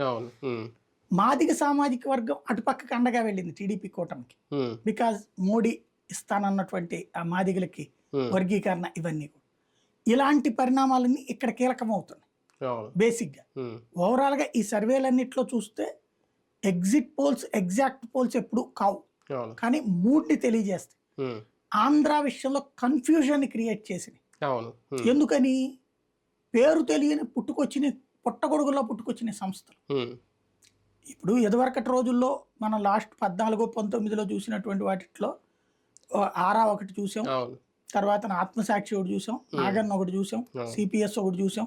అవును. మాదిగ సామాజిక వర్గం అటుపక్కకి అండగా వెళ్ళింది టీడీపీ కూటమికి. బికాజ్ మోడీ ఇస్తానన్నటువంటి ఆ మాదిగలకి. వర్గీకరణ ఇవన్నీ కూడా. ఇలాంటి పరిణామాలన్నీ ఇక్కడ కీలకమవుతున్నాయి. అవును. బేసిక్గా. ఓవరాల్గా ఈ సర్వేలన్నిట్లో చూస్తే ఎగ్జిట్ పోల్స్ ఎగ్జాక్ట్ పోల్స్ ఎప్పుడు కావు. కానీ మూడ్ని తెలియజేస్తాయి. ఆంధ్ర విషయంలో కన్ఫ్యూజన్ క్రియేట్ చేసినాయి. ఎందుకని? పేరు తెలియని పుట్టుకొచ్చిన పుట్టగొడుగులో పుట్టుకొచ్చిన సంస్థలు. ఇప్పుడు ఇదివరకటి రోజుల్లో మనం లాస్ట్ పద్నాలుగో పంతొమ్మిదిలో చూసినటువంటి వాటిలో ఆరా ఒకటి చూసాం. తర్వాత ఆత్మసాక్షి ఒకటి చూసాం. నాగన్ ఒకటి చూసాం. సిపిఎస్ ఒకటి చూసాం.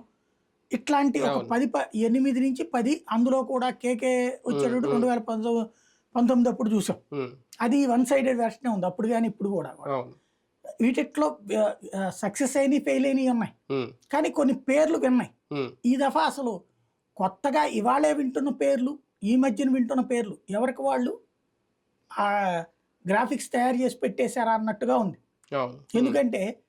ఇట్లాంటి ఒక. పది ఎనిమిది నుంచి పది అందులో కూడా కేకే వచ్చేటప్పుడు రెండు వేల పంతొమ్మిది పంతొమ్మిది అప్పుడు చూసాం. అది వన్ సైడెడ్ వెర్షనే ఉంది. అప్పుడు కానీ ఇప్పుడు కూడా వీటిట్లో సక్సెస్ అయినవి ఫెయిల్ అయినవి ఉన్నాయి. కానీ కొన్ని పేర్లు విన్నాయి. ఈ దఫా అసలు కొత్తగా ఇవాళే వింటున్న పేర్లు ఈ మధ్యన వింటున్న పేర్లు ఎవరికి వాళ్ళు? ఆ గ్రాఫిక్స్ తయారు చేసి పెట్టేశారా అన్నట్టుగా ఉంది. ఎందుకంటే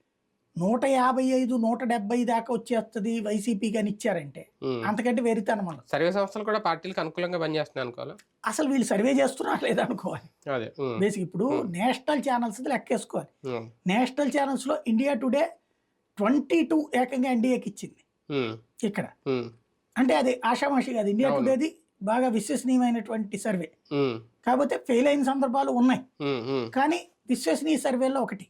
నూట యాభై ఐదు నూట డెబ్బై దాకా వచ్చేస్తుంది వైసీపీ కానీ ఇచ్చారంటే. అంతకంటే వెరితనం మనం సర్వే సంస్థలు కూడా పార్టీలకు అనుకూలంగా పనిచేస్తున్నాయి అనుకోవాలా? అసలు వీళ్ళు సర్వే చేస్తున్నారా లేదా అనుకోవాలి. అదే. ఉమ్, బేసిక్ ఇప్పుడు నేషనల్ ఛానల్స్ లెక్కేసుకోవాలి. నేషనల్ ఛానల్స్లో ఇండియా టుడే ట్వంటీ టూ ఏకంగా ఎన్డీఏకి ఇచ్చింది. ఇక్కడ. అంటే అది ఆషామాషి కాదు. ఇండియా. టుడేది బాగా విశ్వసనీయమైనటువంటి సర్వే. కాకపోతే ఫెయిల్ అయిన సందర్భాలు ఉన్నాయి. కానీ విశ్వసనీయ సర్వేలో ఒకటి.